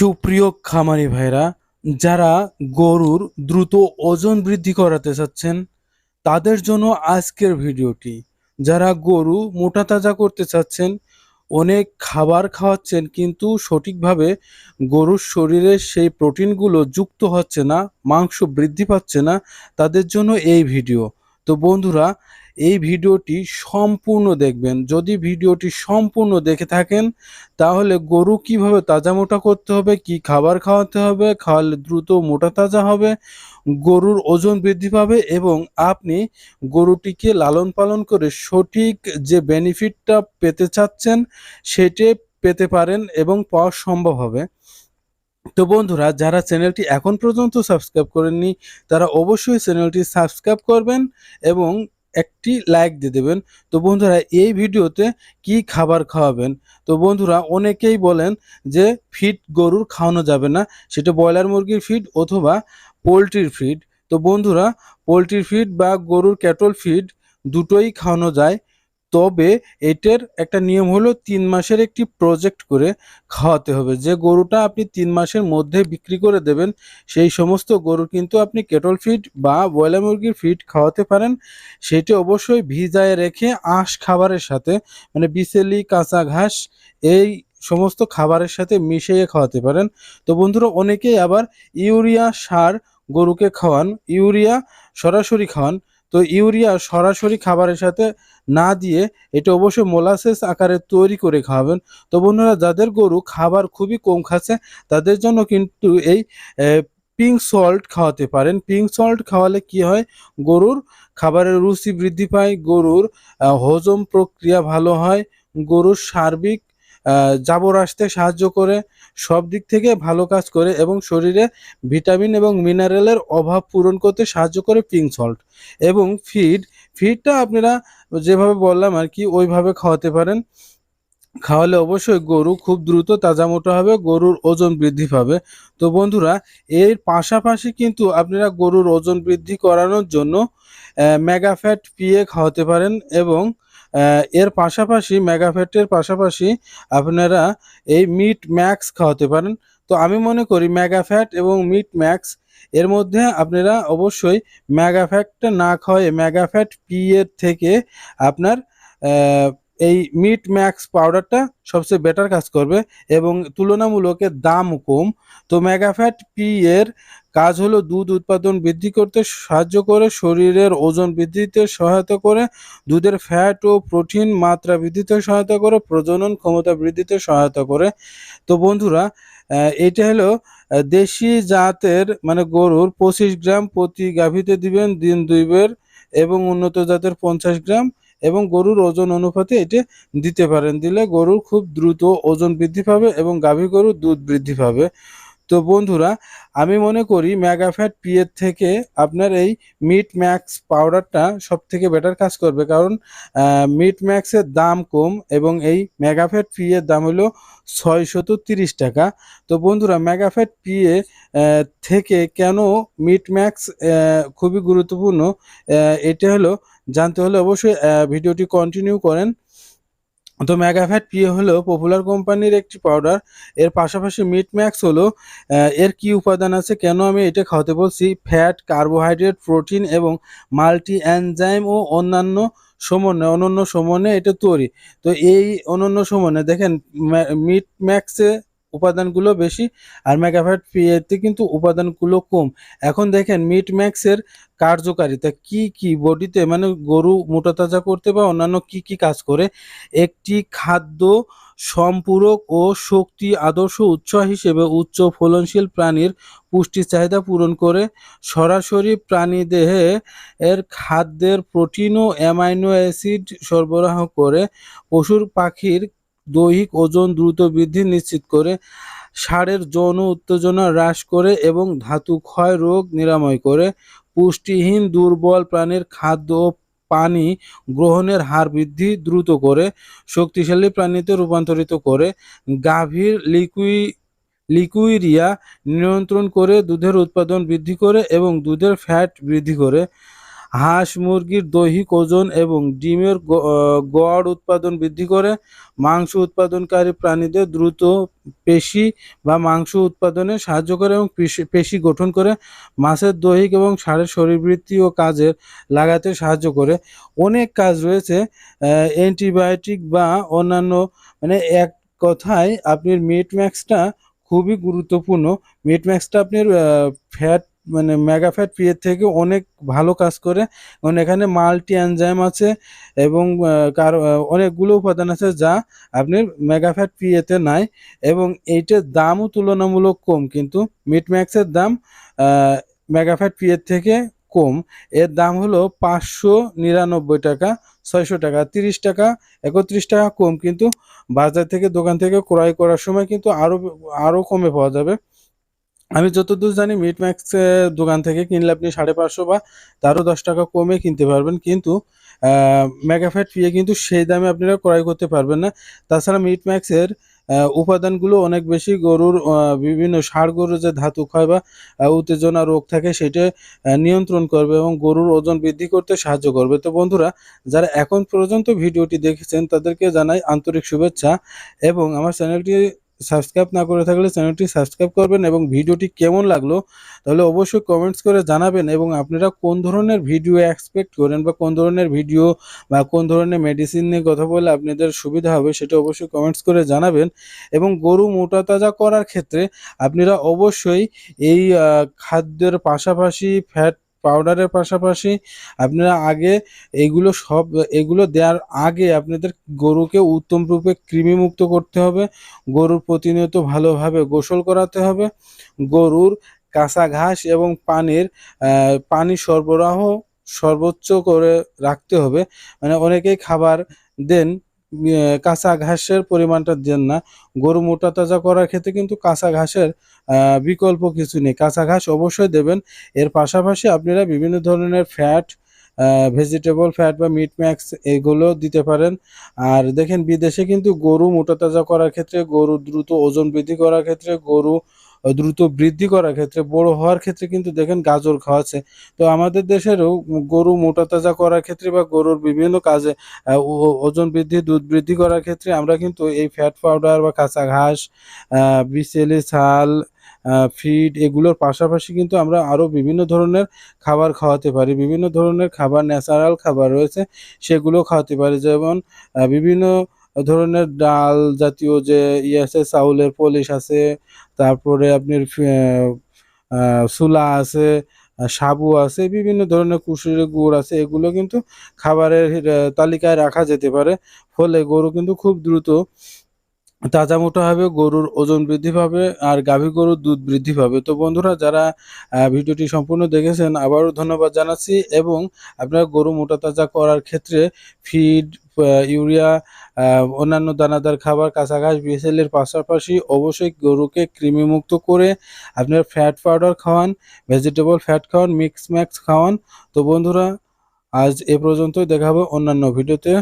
সুপ্রিয় খামারি ভাইরা, যারা গরুর দ্রুত ওজন বৃদ্ধি করাতে চাচ্ছেন, তাদের জন্য আজকের ভিডিওটি। যারা গরু মোটা তাজা করতে চাচ্ছেন, অনেক খাবার খাওয়াচ্ছেন, কিন্তু সঠিকভাবে গরুর শরীরে সেই প্রোটিনগুলো যুক্ত হচ্ছে না, মাংস বৃদ্ধি পাচ্ছে না, তাদের জন্য এই ভিডিও। তো বন্ধুরা এই ভিডিওটি সম্পূর্ণ দেখবেন। যদি ভিডিওটি সম্পূর্ণ দেখে থাকেন, তাহলে গরু কীভাবে তাজা মোটা করতে হবে, কি খাবার খাওয়াতে হবে খাওয়ালে দ্রুত মোটা তাজা হবে, গরুর ওজন বৃদ্ধি পাবে এবং আপনি গরুটিকে লালন পালন করে সঠিক যে বেনিফিটটা পেতে চাচ্ছেন, সেটি পেতে পারেন এবং পাওয়া সম্ভব হবে। তো বন্ধুরা, যারা চ্যানেলটি এখন পর্যন্ত সাবস্ক্রাইব করেননি, তারা অবশ্যই চ্যানেলটি সাবস্ক্রাইব করবেন এবং একটি লাইক দিয়ে দেবেন। তো বন্ধুরা, এই ভিডিওতে কি খাবার খাওয়াবেন? তো বন্ধুরা, অনেকেই বলেন যে ফিড গরুর খাওয়ানো যাবে না। সেটা ব্রয়লার মুরগির ফিড অথবা পোলট্রির ফিড তো বন্ধুরা, পোলট্রির ফিড বা গরুর ক্যাটল ফিড দুটোই খাওয়ানো যায়। তবে এটার একটা নিয়ম হলো তিন মাসের একটি প্রজেক্ট করে খাওয়াতে হবে। যে গরুটা আপনি তিন মাসের মধ্যে বিক্রি করে দেবেন, সেই সমস্ত গরু কিন্তু আপনি কেটল ফিড বা ব্রয়লার মুরগির ফিড খাওয়াতে পারেন। সেটি অবশ্যই ভিজায় রেখে আঁশ খাবারের সাথে মানে বিসেলি কাঁচা ঘাস, এই সমস্ত খাবারের সাথে মিশিয়ে খাওয়াতে পারেন। তো বন্ধুরা, অনেকেই আবার ইউরিয়া সার গরুকে খাওয়ান, ইউরিয়া সরাসরি খাওয়ান। তো ইউরিয়া সরাসরি খাবারের সাথে না দিয়ে এটা অবশ্যই মোলাসেস আকারে তৈরি করে খাওয়াবেন। তো বন্ধুরা, যাদের গরু খাবার খুবই কম খাচ্ছে, তাদের জন্য কিন্তু এই পিঙ্ক সল্ট খাওয়াতে পারেন। পিঙ্ক সল্ট খাওয়ালে কি হয়? গরুর খাবারের রুচি বৃদ্ধি পায়, গরুর হজম প্রক্রিয়া ভালো হয়, গরুর সার্বিক জাবর আসতে সাহায্য করে, সব দিক থেকে ভালো কাজ করে এবং শরীরে ভিটামিন এবং মিনারেলের অভাব পূরণ করতে সাহায্য করে পিঙ্ক সল্ট এবং ফিড ফিডটা আপনারা যেভাবে বললাম আর কি, ওইভাবে খাওয়াতে পারেন। খাওয়ালে অবশ্যই গরু খুব দ্রুত তাজা মোটা হবে, গরুর ওজন বৃদ্ধি পাবে। তো বন্ধুরা, এর পাশাপাশি কিন্তু আপনারা গরুর ওজন বৃদ্ধি করানোর জন্য ম্যাগাফ্যাট পিএ খাওয়াতে পারেন এবং এর পাশাপাশি মেগাফ্যাটের পাশাপাশি আপনারা এই মিট ম্যাক্স খাওয়াতে পারেন। তো আমি মনে করি ম্যাগাফ্যাট এবং মিট ম্যাক্স এর মধ্যে আপনারা অবশ্যই মেগাফ্যাটটা না খাওয়ায় ম্যাগাফ্যাট পি এর থেকে আপনার এই মিট ম্যাক্স পাউডারটা সবচেয়ে বেটার কাজ করবে এবং তুলনামূলক এর দাম কম। তো ম্যাগাফ্যাট পি এর কাজ হলো দুধ উৎপাদন বৃদ্ধি করতে সাহায্য করে শরীরের ওজন বৃদ্ধিতে সহায়তা করে। দুধের ফ্যাট ও প্রোটিন মাত্রা বৃদ্ধিতে সহায়তা করে, প্রজনন ক্ষমতা বৃদ্ধিতে সহায়তা করে। তো বন্ধুরা এটা হলো দেশি জাতের মানে গরুর পঁচিশ গ্রাম প্রতি গাভীতে দিবেন দিন দুই বের এবং উন্নত জাতের পঞ্চাশ গ্রাম এবং গরুর ওজন অনুপাতে এটি দিতে পারেন। দিলে গরুর খুব দ্রুত ওজন বৃদ্ধি পাবে এবং গাভী গরুর দুধ বৃদ্ধি পাবে। তো বন্ধুরা, আমি মনে করি ম্যাগাফ্যাট পি এর থেকে আপনার এই মিট ম্যাক্স পাউডারটা সব থেকে বেটার কাজ করবে। কারণ মিট ম্যাক্সের দাম কম এবং এই ম্যাগাফ্যাট পি এর দাম হলো ছয়শত তিরিশ টাকা। তো বন্ধুরা ম্যাগাফ্যাট পি এ থেকে কেন মিট ম্যাক্স খুবই গুরুত্বপূর্ণ? এটা হলো, জানতে হলে অবশ্যই ভিডিওটি কন্টিনিউ করেন। তো ম্যাগাফ্যাট পি হলো পপুলার কোম্পানির একটি পাউডার এর পাশাপাশি মিট ম্যাক্স হলো এর কি উপাদান আছে কেন আমি এটা খাওয়াতে বলছি? ফ্যাট কার্বোহাইড্রেট প্রোটিন এবং মাল্টি অ্যানজাইম ও অন্যান্য সমন্বয়, অনন্য সমন্বয়ে এটা তৈরি। তো এই অনন্য সমন্বয়ে, দেখেন মিট ম্যাক্সে উপাদানগুলো বেশি আর মেগাফ্যাট পি এতে কিন্তু উপাদানগুলো কম। এখন দেখেন মিট ম্যাক্সের কার্যকারিতা কি কি? বডিতে মানে গরু মোটা তাজা করতে বা অন্যান্য কি কি কাজ করে? একটি খাদ্য সম্পূরক ও শক্তি আদর্শ উৎস হিসেবে উচ্চ ফলনশীল প্রাণীর পুষ্টি চাহিদা পূরণ করে। সরাসরি প্রাণীদেহে এর খাদ্যের প্রোটিন ও অ্যামাইনো অ্যাসিড সরবরাহ করে। পশুর পাখির দৈহিক ওজন দ্রুত বৃদ্ধি নিশ্চিত করে, সারের যৌন উত্তেজনা হ্রাস করে এবং ধাতু ক্ষয় রোগ নিরাময় করে। পুষ্টিহীন দুর্বল প্রাণীর খাদ্য ও পানি গ্রহণের হার বৃদ্ধি দ্রুত করে, শক্তিশালী প্রাণীতে রূপান্তরিত করে, গাভীর লিকুই, লিকুইরিয়া নিয়ন্ত্রণ করে, দুধের উৎপাদন বৃদ্ধি করে এবং দুধের ফ্যাট বৃদ্ধি করে। হাঁস, মুরগির দৈহিক ওজন এবং ডিমের গড় উৎপাদন বৃদ্ধি করে। মাংস উৎপাদনকারী প্রাণীদের দ্রুত পেশি বা মাংস উৎপাদনে সাহায্য করে এবং পেশি- গঠন করে। মাছের দৈহিক এবং সারের শরীরবৃত্তি ও কাজের লাগাতে সাহায্য করে। অনেক কাজ রয়েছে অ্যান্টিবায়োটিক বা অন্যান্য মানে এক কথায় আপনার মিট ম্যাক্সটা খুবই গুরুত্বপূর্ণ। মিট ম্যাক্সটা আপনার ফ্যাট মানে মেগা ফ্যাট পিএর থেকে অনেক ভালো কাজ করে। কারণ এখানে মাল্টি এনজাইম আছে এবং কার অনেকগুলো উপাদান আছে যা আপনি মেগা ফ্যাট পিএতে নাই এবং এইটার দামও তুলনামূলক কম। কিন্তু মিট ম্যাক্সের দাম মেগাফ্যাট পিএর থেকে কম। এর দাম হলো পাঁচশো নিরানব্বই টাকা, ছয়শো টাকা, তিরিশ টাকা, একত্রিশ টাকা কম। কিন্তু বাজার থেকে, দোকান থেকে ক্রয় করার সময় কিন্তু আরও আরও কমে পাওয়া যাবে। আমি যতদূর জানি মিট ম্যাক্স দোকান থেকে কিনলে আপনি সাড়ে পাঁচশো বা তারও দশ টাকা কমে কিনতে পারবেন। কিন্তু মেগাফ্যাট পিয়ে কিন্তু সেই দামে আপনারা ক্রয় করতে পারবেন না। তাছাড়া মিট ম্যাক্সের উপাদানগুলো অনেক বেশি গরুর বিভিন্ন ষাঁড় গরুর যে ধাতু ক্ষয় বা উত্তেজনা রোগ থাকে সেটা নিয়ন্ত্রণ করবে এবং গরুর ওজন বৃদ্ধি করতে সাহায্য করবে। তো বন্ধুরা, যারা এখন পর্যন্ত ভিডিওটি দেখেছেন তাদেরকে জানাই আন্তরিক শুভেচ্ছা এবং আমার চ্যানেলটি সাবস্ক্রাইব না করে থাকলে চ্যানেলটি সাবস্ক্রাইব করবেন এবং ভিডিওটি কেমন লাগল তাহলে অবশ্যই কমেন্টস করে জানাবেন এবং আপনারা কোন ধরনের ভিডিও এক্সপেক্ট করেন বা কোন ধরনের ভিডিও বা কোন ধরনের মেডিসিন নিয়ে কথা বলে আপনাদের সুবিধা হবে সেটা অবশ্যই কমেন্টস করে জানাবেন এবং গরু মোটা তাজা করার ক্ষেত্রে আপনারা অবশ্যই এই খাদ্যের পাশাপাশি ফ্যাট পাউডারের পাশাপাশি আপনারা আগে এগুলো সব, এগুলো দেওয়ার আগে আপনাদের গরুকে উত্তম রূপে কৃমিমুক্ত করতে হবে, গরুর প্রতিনিয়ত ভালোভাবে গোসল করাতে হবে, গরুর কাঁচা ঘাস এবং পানির পানি সরবরাহ সর্বোচ্চ করে রাখতে হবে। মানে অনেকেই খাবার দেন কাঁচা ঘাসের পরিমাণটা দেন না। গরু মোটা তাজা করার ক্ষেত্রে কিন্তু কাঁচা ঘাসের বিকল্প কিছু নেই। কাঁচা ঘাস অবশ্যই দেবেন। এর পাশাপাশি আপনারা বিভিন্ন ধরনের ফ্যাট ভেজিটেবল ফ্যাট বা মিট ম্যাক্স এগুলো দিতে পারেন। আর দেখেন বিদেশে কিন্তু গরু মোটা তাজা করার ক্ষেত্রে গরু দ্রুত ওজন বৃদ্ধি করার ক্ষেত্রে গরু দ্রুত বৃদ্ধি করার ক্ষেত্রে, বড় হওয়ার ক্ষেত্রে কিন্তু দেখেন গাজর খাওয়াচ্ছে। তো আমাদের দেশেরও গরু মোটা তাজা করার ক্ষেত্রে বা গরুর বিভিন্ন কাজে ওজন বৃদ্ধি, দুধ বৃদ্ধি করার ক্ষেত্রে আমরা কিন্তু এই ফ্যাট পাউডার বা কাঁচা ঘাস বিচেলি ছাল ফিড এগুলোর পাশাপাশি কিন্তু আমরা আরও বিভিন্ন ধরনের খাবার খাওয়াতে পারি। বিভিন্ন ধরনের খাবার ন্যাচারাল খাবার রয়েছে, সেগুলো খাওয়াতে পারি। যেমন বিভিন্ন ধরনের ডাল জাতীয় যে ইয়ে আছে, চাউলের পলিশ আছে, তারপরে আপনার সুলা আছে সাবু আছে, বিভিন্ন ধরনের কুশুরের গুড় আছে, এগুলো কিন্তু খাবারের তালিকায় রাখা যেতে পারে। ফলে গরু কিন্তু খুব দ্রুত তাজা মোটা হবে, গরুর ওজন বৃদ্ধি পাবে আর গাভী গরুর দুধ বৃদ্ধি পাবে। তো বন্ধুরা, যারা ভিডিওটি সম্পূর্ণ দেখেছেন, আবারও ধন্যবাদ জানাচ্ছি এবং আপনারা গরু মোটা তাজা করার ক্ষেত্রে ফিড ইউরিয়া অন্যান্য দানাদার খাবার, কাঁচা ঘাস বিএসএলের পাশাপাশি অবশ্যই গরুকে কৃমিমুক্ত করে আপনার ফ্যাট পাউডার খাওয়ান ভেজিটেবল ফ্যাট খাওয়ান মিক্স ম্যাক্স খাওয়ান। তো বন্ধুরা, আজ এ পর্যন্তই দেখা হবে অন্যান্য ভিডিওতে।